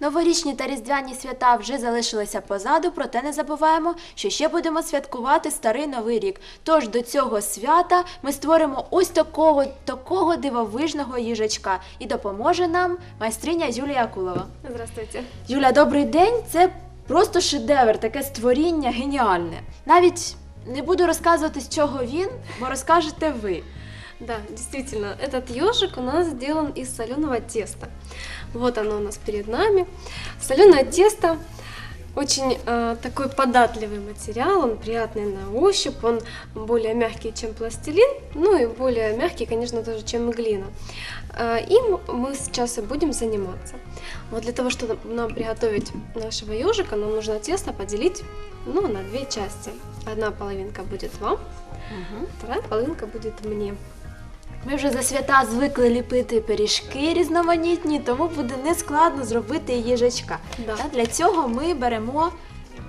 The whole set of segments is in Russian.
Новорічні та різдвяні свята вже залишилися позаду, проте не забуваємо, що ще будемо святкувати старий новий рік. Тож до цього свята ми створимо ось такого такого дивовижного їжачка і допоможе нам майстриня Юлія Акулова. Здравствуйте. Юля, добрий день. Це просто шедевр, таке створіння геніальне. Навіть не буду розказувати, з чого він, бо розкажете ви. Да, действительно, этот ежик у нас сделан из соленого теста. Вот оно у нас перед нами. Соленое тесто очень э, такой податливый материал, он приятный на ощупь, он более мягкий, чем пластилин, ну и более мягкий, конечно, тоже, чем глина. Э, им мы сейчас и будем заниматься. Вот для того, чтобы нам приготовить нашего ежика, нам нужно тесто поделить ну, на две части. Одна половинка будет вам, вторая половинка будет мне. Ми вже за свята звикли ліпити пиріжки різноманітні, тому буде нескладно зробити їжачка. Да. Та Для цього ми беремо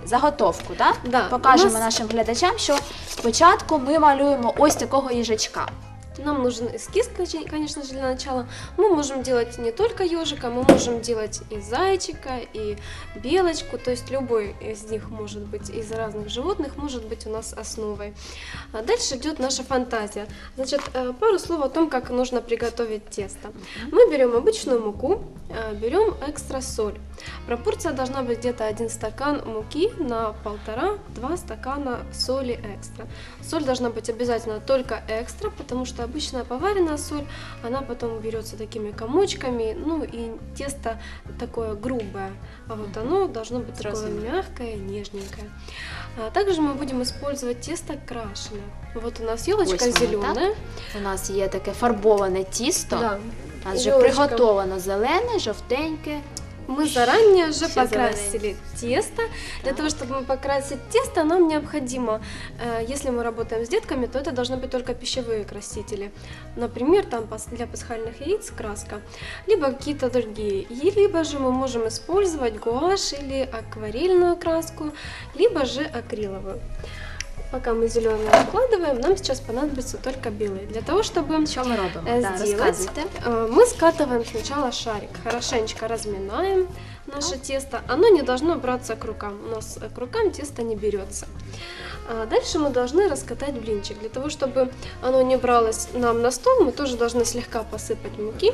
заготовку. Да? Да, Покажемо у нас- нашим глядачам, що спочатку ми малюємо ось такого їжачка. Нам нужен эскиз, конечно же, для начала. Мы можем делать не только ежика, мы можем делать и зайчика, и белочку, то есть любой из них может быть, из разных животных может быть у нас основой. А дальше идет наша фантазия. Значит, э, пару слов о том, как нужно приготовить тесто. Мы берем обычную муку, э, берем экстра соль. Пропорция должна быть где-то один стакан муки на полтора-два стакана соли экстра. Соль должна быть обязательно только экстра, потому что обычная поваренная соль, она потом берется такими комочками, ну и тесто такое грубое, а вот оно должно быть такое Разумно. мягкое, нежненькое. А также мы будем использовать тесто крашеное. Вот у нас елочка Ось воно, зеленая. У нас є таке фарбоване тісто. Да. У нас вже Ёлочка. приготовано зелене, жовтеньке. Мы заранее уже Все покрасили тесто. Для того, чтобы покрасить тесто, нам необходимо, э, если мы работаем с детками, то это должны быть только пищевые красители. Например, там для пасхальных яиц краска, либо какие-то другие. И либо же мы можем использовать гуашь или акварельную краску, либо же акриловую. Пока мы зеленую выкладываем, нам сейчас понадобится только белый. Для того, чтобы Що ми робимо? Да, сделать. розказуйте. Э, Мы скатываем сначала шарик, хорошенечко разминаем наше тесто. Оно не должно браться к рукам, у нас э, к рукам тесто не берется. А Дальше мы должны раскатать блинчик. Для того, чтобы оно не бралось нам на стол, мы тоже должны слегка посыпать муки,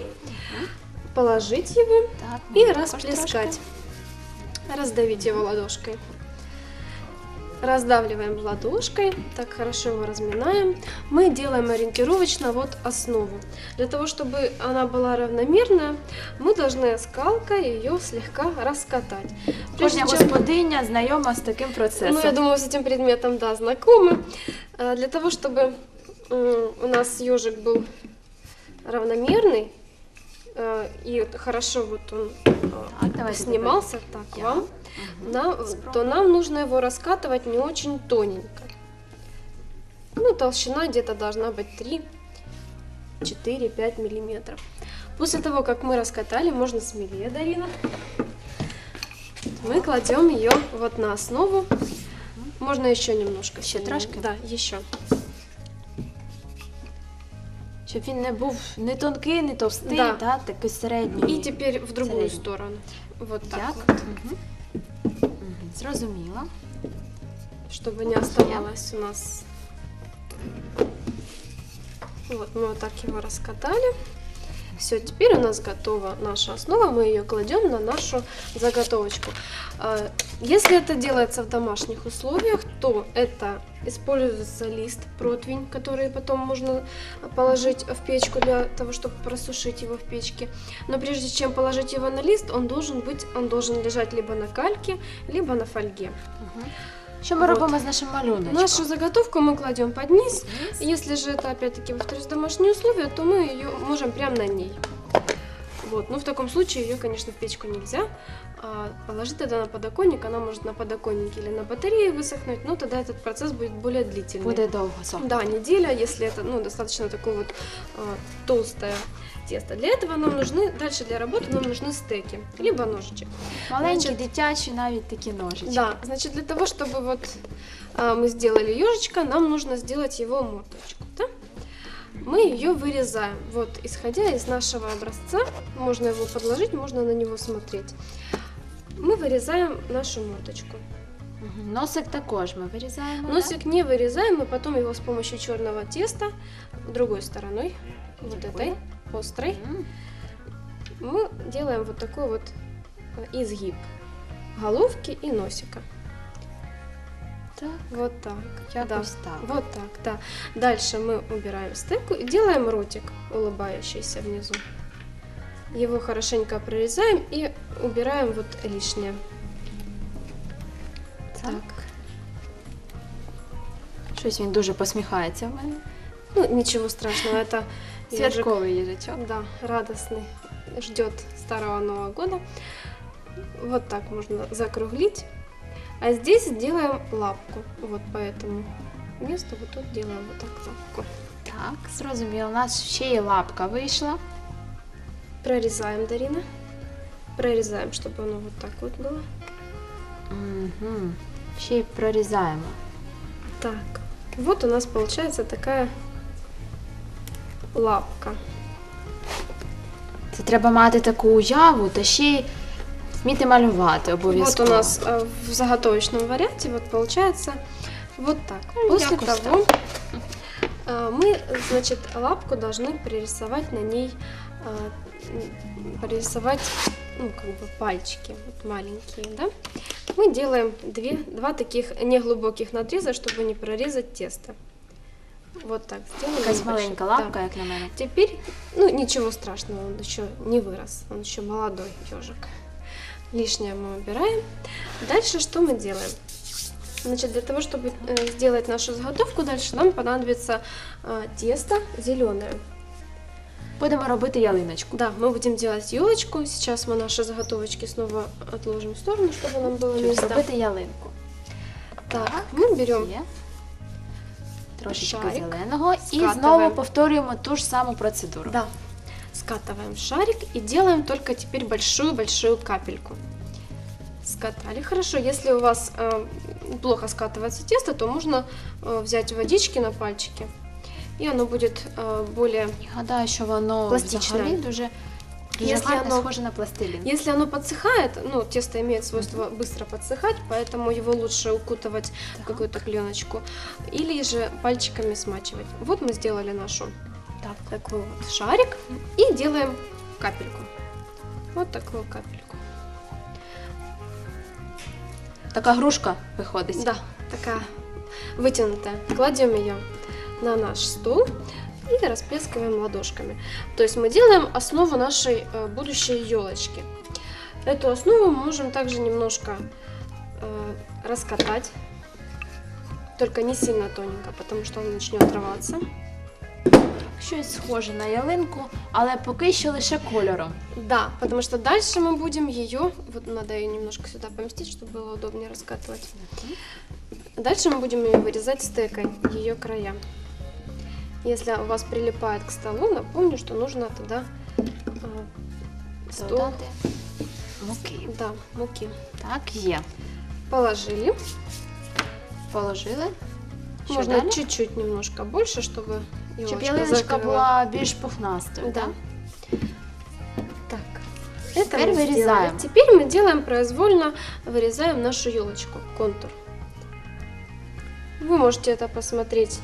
положить его Так, и також расплескать. Раздавить его ладошкой. Раздавливаем ладошкой, так хорошо его разминаем. Мы делаем ориентировочно вот основу. Для того, чтобы она была равномерная, мы должны скалкой ее слегка раскатать. Прежде Кожна чем- господиня знайома з таким процесом. ну, я думаю, с этим предметом, да, знакомы. А, Для того, чтобы у нас ежик был равномерный э, и хорошо вот он э, Так, снимался, так, я. вам, на- то нам нужно его раскатывать не очень тоненько. Ну, толщина где-то должна быть 3, 4, 5 миллиметров. После того, как мы раскатали, можно смелее, Дарина. Мы кладем ее вот на основу. Можно еще немножко. Еще трошки? Да, еще. Щоб він не був не тонкий, не товстий, Да. та, такий середній. И теперь в другую Средний. сторону. Вот так Як? вот. Мгм. Мгм. Зрозуміло. чтобы не оставалось у нас. Вот мы вот так его раскатали. Все, теперь у нас готова наша основа, мы ее кладем на нашу заготовочку. А, Если это делается в домашних условиях, то это используется лист, противень, который потом можно положить в печку для того, чтобы просушить его в печке. Но прежде чем положить его на лист, он должен быть, он должен лежать либо на кальке, либо на фольге. Мгм. Що ми робимо з нашим малюночком? Нашу заготовку мы кладем под низ. Низ. Если же это опять-таки, повторюсь, домашние условия, то мы ее можем прямо на ней. Вот. Ну, в таком случае ее, конечно, в печку нельзя. А положить это на подоконник, она может на подоконнике или на батарее высохнуть, но тогда этот процесс будет более длительный. Буде довго сохнути. Да, неделя, если это ну, достаточно такое вот а, толстое тесто. Для этого нам нужны, дальше для работы нам нужны стеки, либо ножичек. Маленькі, Значить- дитячі, навіть такі ножички. Да, значит, для того, чтобы вот а, мы сделали ежичка, нам нужно сделать его мордочку, да? Мы ее вырезаем, вот, исходя из нашего образца, можно его подложить, можно на него смотреть. мы вырезаем нашу мордочку. Носик також вирізаємо. да? Носик не вырезаем, мы потом его с помощью черного теста другой стороной, вот этой, острой, мы делаем вот такой вот э, изгиб головки и носика Так, Вот так. Да. якось так. Вот так, да. Дальше мы убираем стенку и делаем ротик, улыбающийся внизу. Его хорошенько прорезаем и убираем вот лишнее. Так. Щось він дуже посміхається в мене. Ну, ничего страшного, это ежик, Святковий їжачок. да, радостный, ждет старого Нового года. Вот так можно закруглить. А здесь делаем лапку. Вот по этому месту вот тут делаем вот так лапку. Так, зрозуміло. У нас ще й лапка вийшла. Прорезаем, Дарина. Прорезаем, чтобы оно вот так вот было. Угу. Ще й прорізаємо. Так, вот у нас получается такая лапка. Це треба мати таку уяву та ще й вміти малювати Вот обов'язково. у нас э, в заготовочном варианте вот получается вот так. Ну, После якось того э, мы, значит, лапку должны пририсовать на ней, э, пририсовать, ну, как бы пальчики вот маленькие, да. Мы делаем две, два таких неглубоких надреза, чтобы не прорезать тесто. Вот так сделаем. Якась небольшой. маленька Да. лапка, як на мене. Теперь, ну ничего страшного, он еще не вырос, он еще молодой ежик Лишнее мы убираем. Дальше что мы делаем? Значит, для того, чтобы э, сделать нашу заготовку, дальше нам понадобится э, тесто зеленое. Будемо робити ялиночку. Да, мы будем делать елочку. Сейчас мы наши заготовочки снова отложим в сторону, чтобы нам было Щоб место. зробити ялинку. Так, мы берем Є. Трошечки Шарик. зеленого. І Скатуємо. знову повторюємо ту ж саму процедуру. Да. Скатываем шарик и делаем только теперь большую-большую капельку. Скатали. Хорошо, если у вас э, плохо скатывается тесто, то можно э, взять водички на пальчики, и оно будет э, более... І гадаю, що воно Пластичне. взагалі дуже, дуже Якщо гарно воно- схоже на пластилін. Если оно подсыхает, ну, тесто имеет свойство быстро подсыхать, поэтому его лучше укутывать в Так. какую-то пленочку или же пальчиками смачивать. Вот мы сделали нашу так. такой вот шарик и делаем капельку. Вот такую капельку. Така грушка виходить. Да, такая вытянутая. Кладем ее на наш стол и расплескиваем ладошками. То есть мы делаем основу нашей э, будущей елочки. Эту основу мы можем также немножко э, раскатать, только не сильно тоненько, потому что он начнет рваться. Щось схоже на ялинку, але поки що лише кольором. Да, потому что дальше мы будем ее, вот надо ее немножко сюда поместить, чтобы было удобнее раскатывать. Дальше мы будем ее вырезать стекой, ее края. Если у вас прилипает к столу, напомню, что нужно туда э, стол, Додати муки. да, муки. Так, є. Положили. Положили. Що Можно далі? чуть-чуть немножко больше, чтобы Щоб елочка ялиночка закрыла. була більш пухнастою. Да. так? Так. Это Теперь мы вырезаем. сделали. Теперь мы делаем произвольно, вырезаем нашу елочку, контур. Вы можете это посмотреть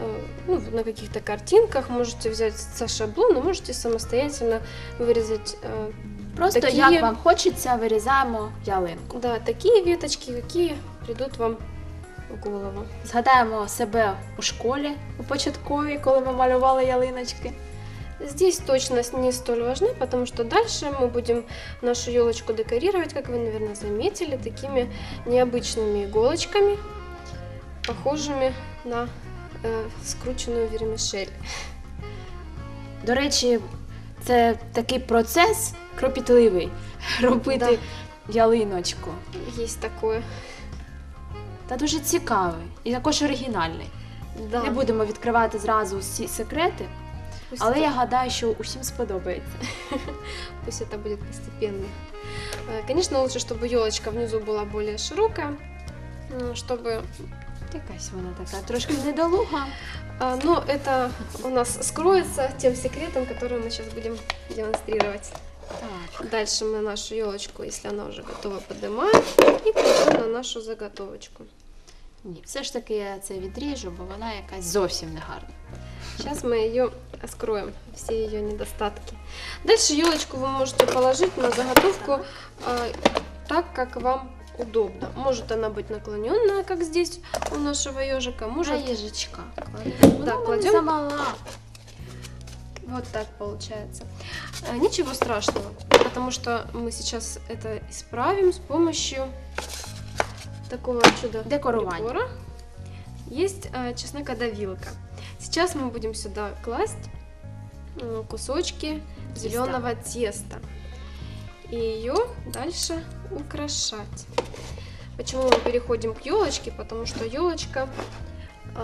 э, ну, на каких-то картинках, можете взять за шаблон, и можете самостоятельно вырезать э, Просто Такі- як вам хочеться, вирізаємо ялинку. да, такие веточки, какие придут вам в голову. Згадаємо себе у школі у початковій, коли ми малювали ялиночки. Здесь точность не столь важна, потому что дальше мы будем нашу елочку декорировать, как вы, наверное, заметили, такими необычными иголочками, похожими на э, скрученную вермишель. До речі, це такий процес кропітливий робити ялиночку. Есть такое. Та дуже цікавий і також оригінальний. Да. Не будемо відкривати зразу всі секрети, Пусть, але это, я гадаю, що усім сподобається. пусть это будет постепенно. Э, Конечно, лучше, чтобы елочка внизу была более широкая, м, чтобы Якась вона така трошки недолуга. А, Но это у нас скроется тем секретом, который мы сейчас будем демонстрировать. Так. Дальше мы нашу елочку, если она уже готова, поднимаем и кладем на нашу заготовочку. Ні, все ж таки я це відріжу, бо вона якась зовсім не гарна. Сейчас мы ее скроем, все ее недостатки. Дальше елочку вы можете положить на заготовку а, так, как вам удобно. Может она быть наклоненная, как здесь у нашего ежика, Може может їжачка. Вона Да, в мене кладем. замала. Вот так получается. А, Ничего страшного, потому что мы сейчас это исправим с помощью такого чуда Декорування. прибора. Есть а, чеснокодавилка. Сейчас мы будем сюда класть м, кусочки Теста. зеленого теста и ее дальше украшать. Почему мы переходим к елочке? Потому что елочка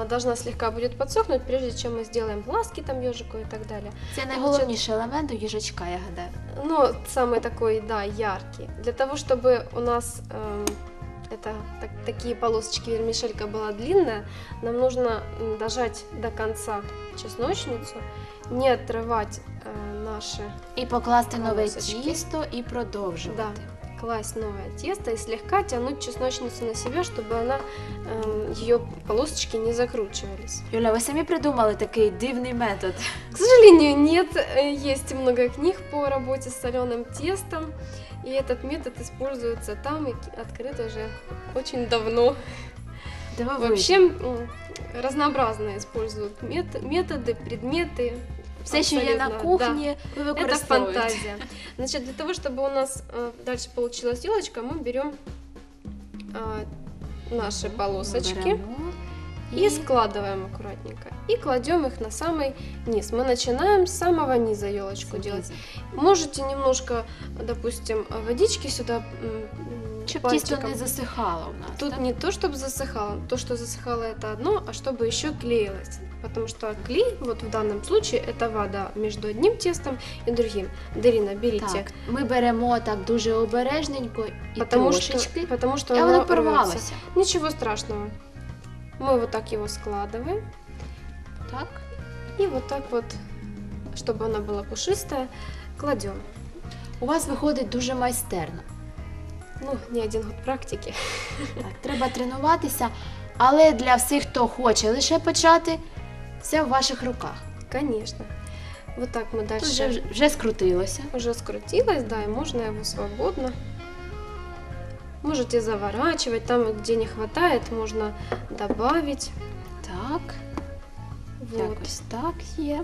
должна слегка будет подсохнуть, прежде чем мы сделаем глазки там ежику и так далее. Це найголовніший елемент у їжачка, я гадаю. Ну, самый такой, да, яркий. Для того, чтобы у нас эм, это так- такие полосочки вермишелька была длинная, нам нужно м, дожать до конца чесночницу, не отрывать э, наши, І покласти нове Полосочки. тісто і продовжувати. класть новое тесто и слегка тянуть чесночницу на себя, чтобы она, эм, ее полосочки не закручивались. Юля, ви самі придумали такий дивний метод. К сожалению, нет. Э, Есть много книг по работе с соленым тестом. И этот метод используется там и открыт уже очень давно. Дивовижно. Вообще м, разнообразные используют мет- методы, предметы все, що є на абсолютно, да. кухні, ви Это використовуєте. фантазия. Значит, для того, чтобы у нас э, дальше получилась елочка, мы берем э, наши полосочки Беремо и складываем аккуратненько. И кладем их на самый низ. Мы начинаем с самого низа елочку делать. Можете немножко, допустим, водички сюда м, м, Щоб тісто пальчиком. не засихало у нас. Тут так? не то, чтобы засыхало, то, что засыхало, это одно, а чтобы еще клеилось. Потому что клей, вот в данном случае, это вода между одним тестом и другим. Дарина, берите. Так, ми беремо так дуже обережненько і потому, трошечки, что, потому что і оно воно рвётся. порвалося. Ничего страшного. Мы вот так его складываем. Так? И вот так вот, чтобы она была пушистая, кладем. У вас виходить дуже майстерно. Ну, не один год практики. Так, треба тренуватися, але для всіх, хто хоче лише почати, все в ваших руках. Конечно. Вот так мы дальше вже, вже скрутилося. уже скрутилось, да, и можно его свободно. Можете заворачивать, там, где не хватает, можно добавить. Так, Вот. якось так є.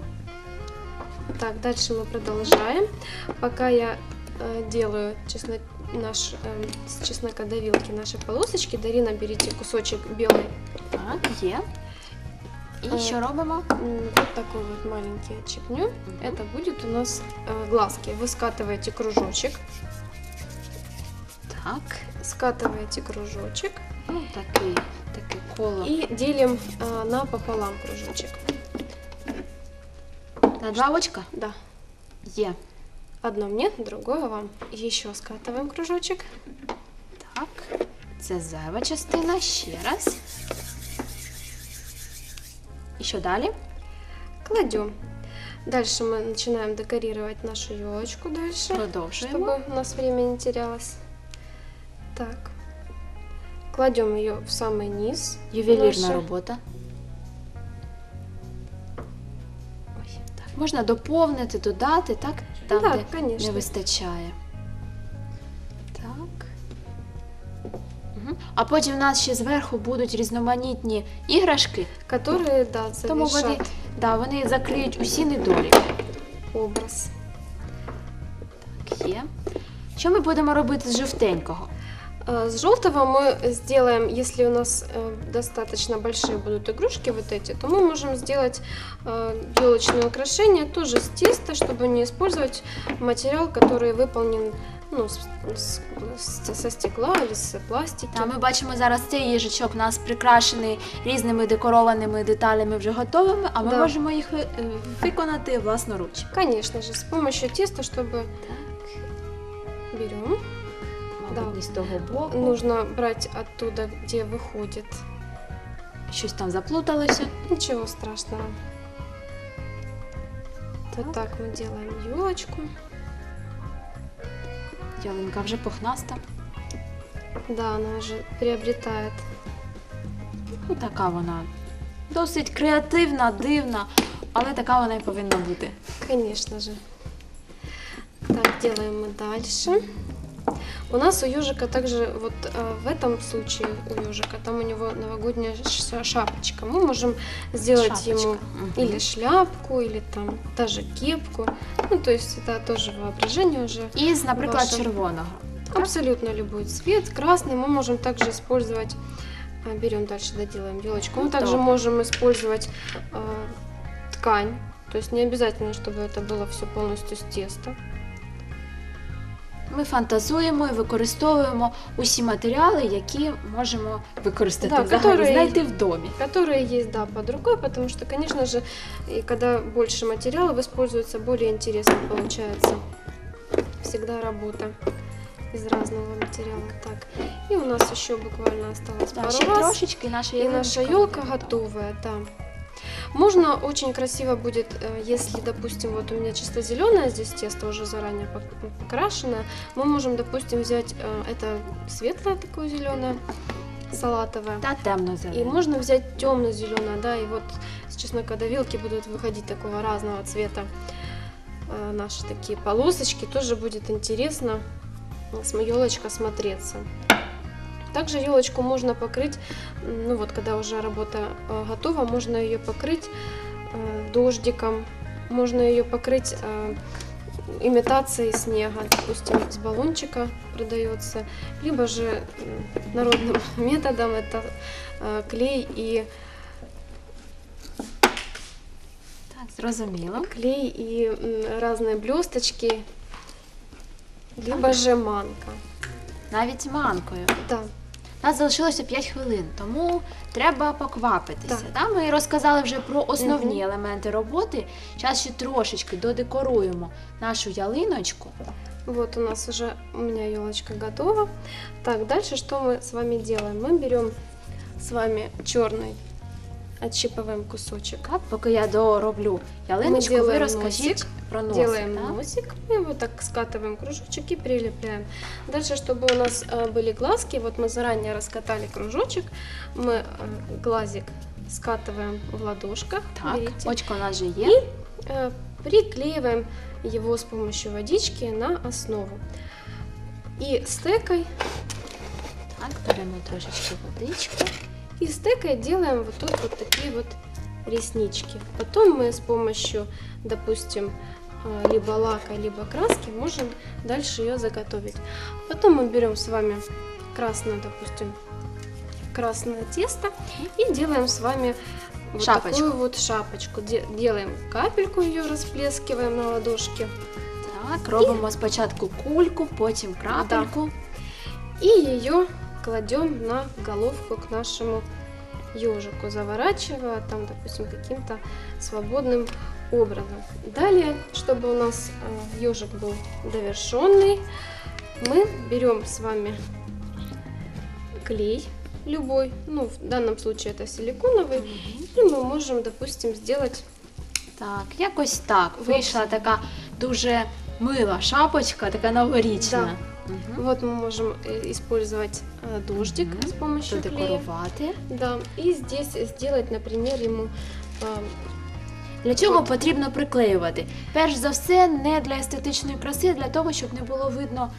Так, дальше мы продолжаем. Пока я э, делаю чесно... наш, э, с чеснокодавилки наши полосочки, Дарина, берите кусочек белой Так, є. І Е, що робимо? Вот такой вот маленький отщипнем. Это будет у нас э, глазки. Вы скатываете кружочек, Так, скатываете кружочек ну такий, таке коло. и делим э, напополам кружочек. На два очка? Да, Є. одно мне, другое вам. Еще скатываем кружочек. Так, це зайва частина. Ще раз І що далі? Кладем. Дальше мы начинаем декорировать нашу елочку дальше, Продовжуємо. чтобы у нас время не терялось. Так. Кладем ее в самый низ. Ювелірна наша. робота. Ой, так. Можна доповнити, додати, так? Там, да, де не конечно. вистачає. А потім у нас ще зверху будуть різноманітні іграшки, Которые, да, тому вони, завершат да, вони закриють усі недоліки. образ. Так, є. Що ми будемо робити з жовтенького? А, С желтого мы сделаем, если у нас э, достаточно большие будут игрушки вот эти, то мы можем сделать елочные украшения тоже с теста, чтобы не использовать материал, который выполнен ну, с- с- с- со стекла или с пластики. Та, ми бачимо зараз цей їжачок у нас прикрашений різними декорованими деталями вже готовими, а ми Да. можемо їх ви- е, виконати власноруч. Конечно же, с помощью теста, чтобы берем. Мабуть, Да. не з того боку. Нужно брать оттуда, где выходит. Щось там заплуталося. Ничего страшного. Вот так мы делаем елочку. ялинка вже пухнаста. Да, вона вже приобрітає. Ну, така вона досить креативна, дивна, але така вона і повинна бути. Звісно ж. Так, робимо дальше. У нас у ежика также вот э, в этом случае у ежика там у него новогодняя шапочка. Мы можем сделать Шапочка. ему Мгм. или шляпку, или там даже кепку. Ну, то есть это тоже воображение уже. Наприклад, Ваша. червоного. Абсолютно любой цвет. Красный мы можем также использовать. а, Берем дальше, доделаем елочку. Мы Ну, также да. можем использовать а, ткань. То есть не обязательно, чтобы это было все полностью с теста. Ми фантазуємо і використовуємо усі матеріали, які можемо використати Да, взагалі, которые- знайти в домі. Которые есть, да, под рукой, потому что, конечно же, и когда больше материалов используется, более интересно получается. Всегда работа из разного материала. Так, и у нас еще буквально осталось Так, пару раз. трошечки наша И наша елка готовая, да. Можно очень красиво будет, э, если, допустим, вот у меня чисто зеленое здесь тесто уже заранее пок- покрашенное, мы можем, допустим, взять э, это светлое такое зеленое, салатовое. Та темно И можно взять темно-зеленое, да, и вот с чеснокодавилки будут выходить такого разного цвета э, наши такие полосочки, тоже будет интересно с елочка смотреться. Также елочку можно покрыть, ну вот когда уже работа э, готова, можно ее покрыть э, дождиком, можно ее покрыть э, имитацией снега, допустим, из баллончика продается, либо же народным методом это клей и Так, зрозуміло. клей и разные блесточки, либо же манка. Навіть манкою. Да, нас залишилося 5 хвилин, тому треба поквапитися. Так. Да? Ми розказали вже про основні Мгм. елементи роботи. Зараз ще трошечки додекоруємо нашу ялиночку. вот у нас уже у меня елочка готова. Так, дальше что мы с вами делаем? Мы берем с вами черный, отщипываем кусочек, Так, поки я дороблю ялиночку, ви делаем розкажіть носик, про носик. делаем да? носик, и вот так скатываем кружочек и прилепляем. Дальше, чтобы у нас э, были глазки, вот мы заранее раскатали кружочек, мы э, глазик скатываем в ладошках, Так, берите, очко у нас вже є. э, приклеиваем его с помощью водички на основу. И стекой, Так, беремо трошечки водички. И стекой делаем вот тут вот такие вот реснички. Потом мы с помощью, допустим, э, либо лака, либо краски можем дальше ее заготовить. Потом мы берем с вами красное, допустим, красное тесто и делаем с вами вот Шапочку. такую вот шапочку. Де- Делаем капельку, ее расплескиваем на ладошке. Так, робимо спочатку кульку, потім крапельку. И ее кладем на головку к нашему ежику, заворачивая там, допустим, каким-то свободным образом. Далее, чтобы у нас ежик был довершенный, мы берем с вами клей любой, ну в данном случае это силиконовый, и мы можем, допустим, сделать Так, якось так. Вийшла така дуже мила шапочка, така новорічна. Мгм. Вот мы можем э, использовать э, дождик Мгм. с помощью клея. Да, и здесь сделать, например, ему а, Для чого потрібно приклеювати? Перш за все, не для естетичної краси, а для того, щоб не було видно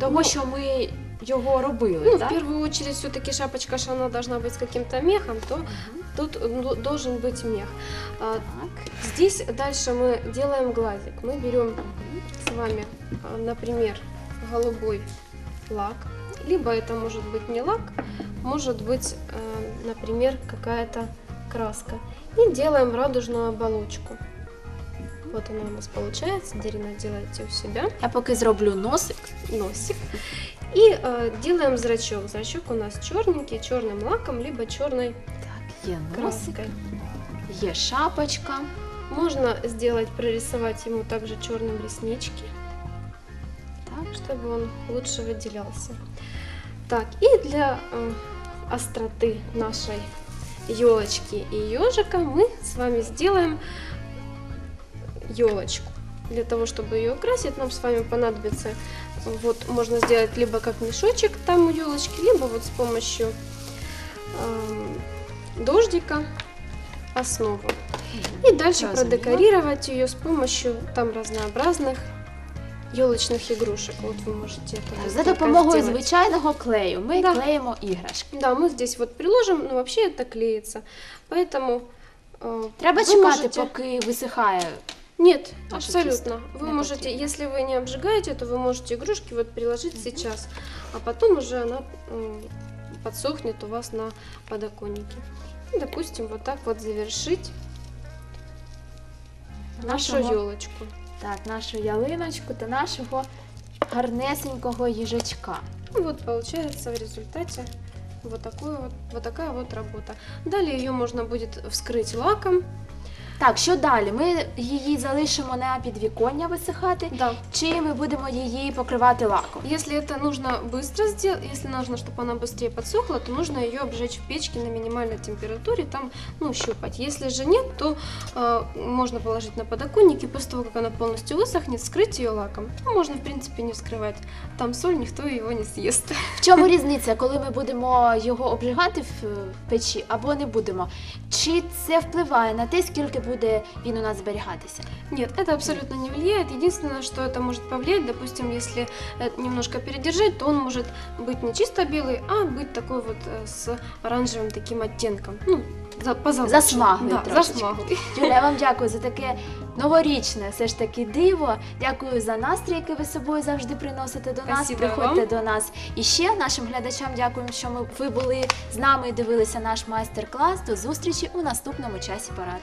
того, Ну, що ми його робили. ну, так? в первую очередь, все-таки шапочка, что она должна быть с каким-то мехом, то тут ну, должен быть мех. А, Так. здесь дальше мы делаем глазик. Мы берем с вами, а, например, голубой лак, либо это может быть не лак, может быть, э, например, какая-то краска. И делаем радужную оболочку. Вот она у нас получается. Дарина, делайте у себя. Я поки зроблю носик. носик. И э, делаем зрачок. Зрачок у нас черненький, черным лаком, либо черной Так, є носик, краской. є шапочка. Можно сделать, прорисовать ему также черным реснички. Чтобы он лучше выделялся. Так, и для э, остроты нашей елочки и ежика мы с вами сделаем елочку. Для того, чтобы ее украсить, нам с вами понадобится Вот можно сделать либо как мешочек там у елочки, либо вот с помощью эм, дождика основу. И дальше продекорировать ее с помощью там разнообразных елочных игрушек. Вот вы можете это Так, вот за так допомогою сделать. звичайного клею ми Да. клеїмо іграшки. Да, мы здесь вот приложим, но вообще это клеится. Поэтому э, Треба вы чекати, можете- поки висихає. Нет, Наше абсолютно. тесто Вы не можете, потребно. если вы не обжигаете, то вы можете игрушки вот приложить сейчас, а потом уже она м, подсохнет у вас на подоконнике. И, допустим, вот так вот завершить нашу Нашого- елочку. Так, нашу ялиночку та нашого гарнесенького їжачка. Вот получается в результате вот, такую вот, вот такая вот работа. Далее ее можно будет вскрыть лаком. Так, що далі? Ми її залишимо на підвіконня висихати, Да. чи ми будемо її покривати лаком? Если это нужно быстро сделать, если нужно, чтобы она быстрее подсохла, то нужно ее обжечь в печке на минимальной температуре, там, ну, щупать. Если же нет, то э, можно положить на подоконник, и после того, как она полностью высохнет, скрыть ее лаком. Ну, можно, в принципе, не вскрывать. Там соль, никто его не съест. В чому різниця, коли ми будемо його обжигати в е, печі або не будемо? Чи це впливає на те, скільки буде він у нас зберігатися? Нет, это абсолютно не влияет. Единственное, что это может повлиять, допустим, если э, немножко передержать, то он может быть не чисто белый, а быть такой вот э, с оранжевым таким оттенком. Ну, за, позолоченный. Засмаглый Да, трошечки. засмаглый. Юля, я вам дякую за таке новорічне, все ж таки диво. Дякую за настрій, який ви з собою завжди приносите до нас. Спасибо Приходьте вам. до нас. І ще нашим глядачам дякуємо, що ми ви були з нами і дивилися наш майстер-клас. До зустрічі у наступному часі парад.